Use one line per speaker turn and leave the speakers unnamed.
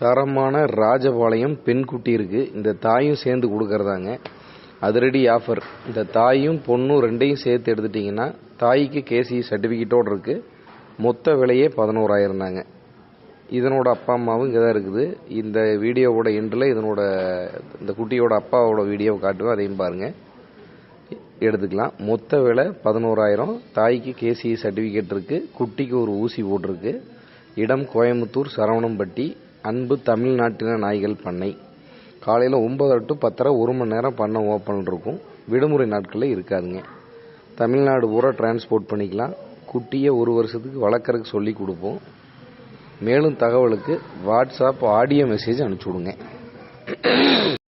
தரமான ராஜபாளையம் பெண் குட்டி இருக்குது இந்த தாயும் சேர்ந்து கொடுக்கறதாங்க. அதிரடி ஆஃபர் இந்த தாயும் பொண்ணும் ரெண்டையும் சேர்த்து எடுத்துட்டிங்கன்னா தாய்க்கு கேசி சர்டிஃபிகேட்டோடு இருக்குது மொத்த விலையே பதினோராயிரம் தாங்க இதனோட அப்பா அம்மாவும் இங்கே தான் இருக்குது. இந்த வீடியோவோட எண்டில் இதனோட இந்த குட்டியோட அப்பாவோட வீடியோவை காட்டுவேன் அதையும் பாருங்கள் எடுத்துக்கலாம். மொத்த விலை பதினோராயிரம். தாய்க்கு கேசி சர்டிஃபிகேட் இருக்குது குட்டிக்கு ஒரு ஊசி போட்டிருக்கு. இடம் கோயம்புத்தூர் சரவணம்பட்டி. அன்பு தமிழ்நாட்டின நாய்கள் பண்ணை. காலையில் ஒம்பது டு பத்தரை ஒரு மணி நேரம் பண்ணை ஓப்பன் இருக்கும். விடுமுறை நாட்களில் இருக்காதுங்க. தமிழ்நாடு பூரா டிரான்ஸ்போர்ட் பண்ணிக்கலாம். குட்டியை ஒரு வருஷத்துக்கு வளர்க்குறதுக்கு சொல்லி கொடுப்போம். மேலும் தகவலுக்கு வாட்ஸ்அப் ஆடியோ மெசேஜ் அனுப்பிச்சி விடுங்க.